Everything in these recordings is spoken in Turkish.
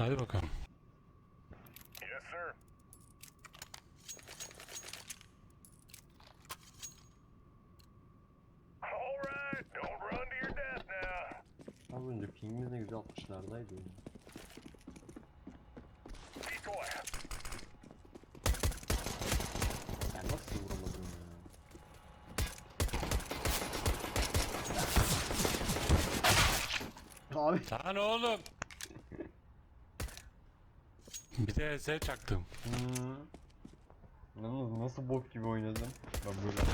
Hadi bakalım. Yes, sir. All right, don't run to your death now. Az önce pingimiz ne güzel 60'lardaydı ya. Decoy. Ben nasıl vuramadım ya? Abi. Lan oğlum. Bir de ES çaktım. Hmm. Yalnız nasıl bok gibi oynadım. Ben böyle bak.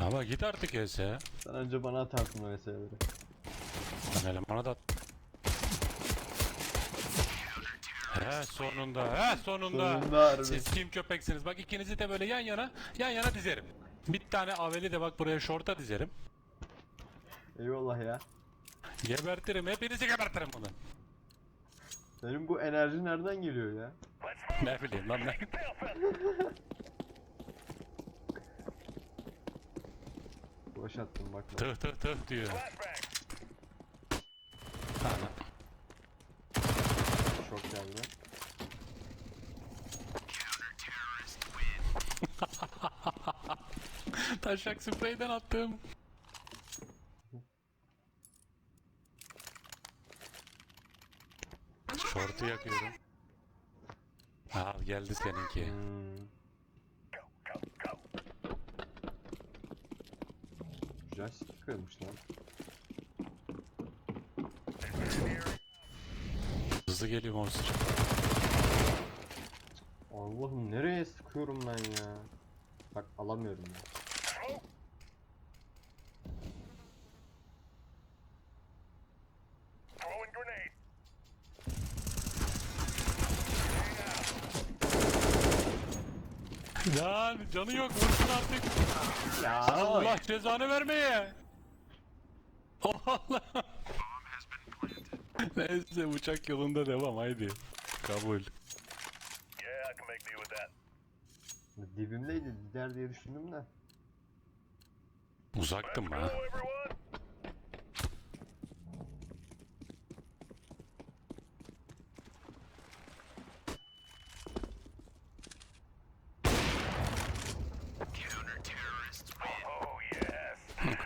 Ama git artık ES. sen önce bana atarsın o meseleleri. Ben elemana da at- He sonunda, he sonunda. Sonunda harbi. Siz kim köpeksiniz? Bak ikinizi de böyle yan yana, yan yana dizerim. Bir tane aveli de bak buraya şorta dizerim. Eyvallah ya. Gebertirim, hepinizi gebertirim bunu. Senin bu enerji nereden geliyor ya? Ne bileyim lan feather. Boş attım bak. lan. Tıh tıh tıh diyor. Ana. Şok geldi. Taşak spreyden attım. Şortu yakıyorum. Al geldi seninki. Hmm. Güzel sıkıyormuş lan. Hızlı geliyor monster. Allah'ım nereye sıkıyorum ben ya? Bak alamıyorum ya. Lan canı yok vursun artık. Ya Allah cezanı vermeye. Oh Allah. Neyse uçak yolunda devam haydi. Kabul. Dibimdeydi gider diye düşündüm de. Uzaktım ha.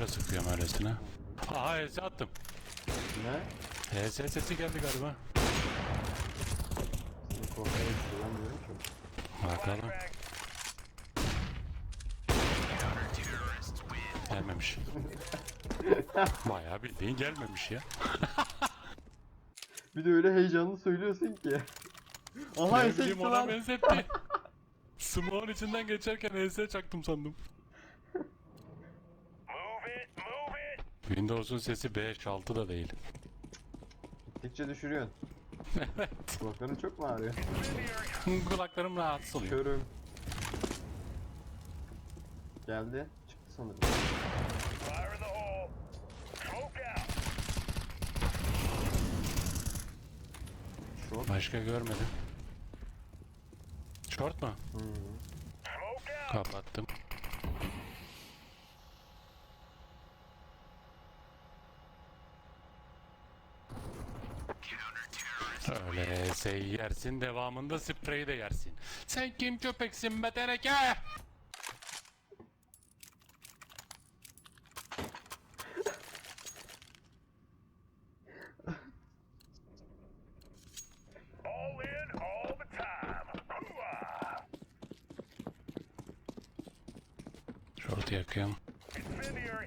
boşa sıkıyorum öylesine. Aha ES attım. Ne? ES sesi geldi galiba. Seni korkarak kullanmıyorum ki. Bakalım. Gelmemiş. Bayağı bildiğin gelmemiş ya. Bir de öyle heyecanlı söylüyorsun ki. Aha bileyim ona lan. benzetti. Smoke'un içinden geçerken ES çaktım sandım. Windows'un sesi 5, 6 da değil. Gittikçe düşürüyorsun. evet. Kulakların çok mu ağrıyor? Kulaklarım rahatsız oluyor. Körüm. Geldi. Çıktı sanırım. Short. Başka görmedim. Short mu? Out. Kapattım. Öyle ES'yi yersin devamında spreyi de yersin. Sen kim köpeksin be teneke? All in, all the time. Hooah. Short yakıyorum. Incendiary.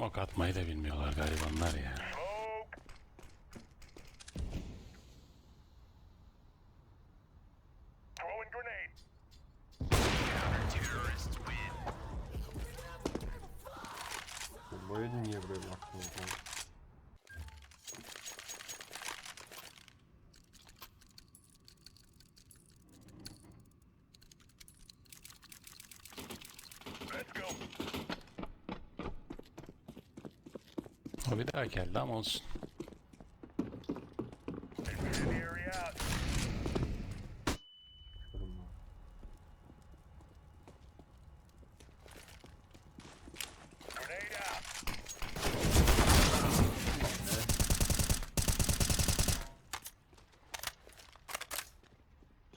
Smoke atmayı da bilmiyorlar garibanlar ya. Bombaya niye buraya baktın O bir daha geldi ama olsun. Incendiary out. Çıkarım ben. Grenade out.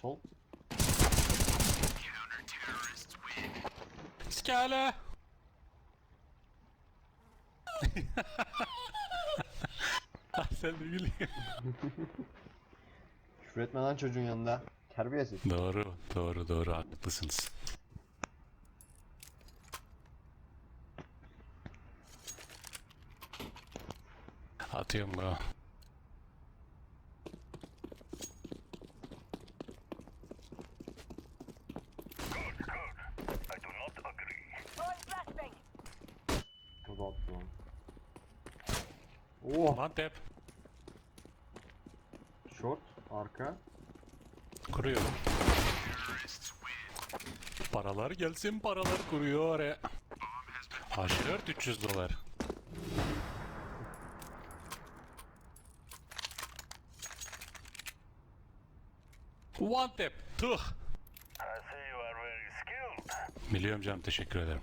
Sol. Skala. Ah, Sen de gülüyorsun. Küfür etme lan çocuğun yanında. Terbiyesiz. Doğru, doğru, doğru haklısınız. Atıyorum bu. I do not agree. O da lan. Oh! One tap. Short. Arka. Kuruyorum. Paralar gelsin, paralar kuruyor oraya. H4 300 dolar. One tap. Tuh. I see you are very skilled, Biliyorum canım teşekkür ederim.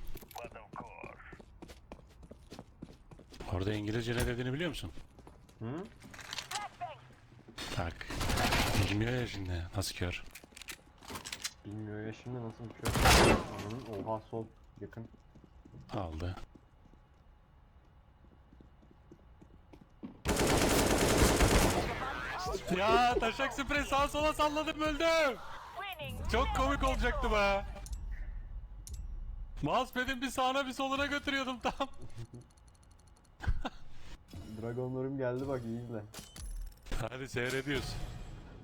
Orada İngilizce ne dediğini biliyor musun? Hı? Tak. Bilmiyor ya şimdi. Nasıl kör? Bilmiyor ya şimdi nasıl. Ananın oha sol. Yakın. Aldı. Ya taşak sprey sağa sola salladım öldüm. Çok komik olacaktı be. Mousepad'in bir sağına bir soluna götürüyordum tam. Dragonlarım geldi bak iyi izle. Hadi seyrediyoruz.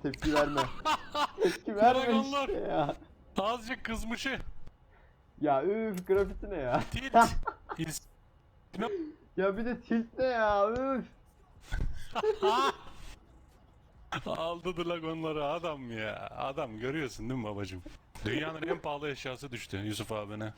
Tepki verme. Tepki verme Dragonlar. işte ya. Azıcık kızmışı. Ya üf grafiti ne ya? Tilt. İns- Ya bir de tilt ne ya üf. Aldı dragonları adam ya. Adam görüyorsun değil mi babacım? Dünyanın en pahalı eşyası düştü Yusuf abine.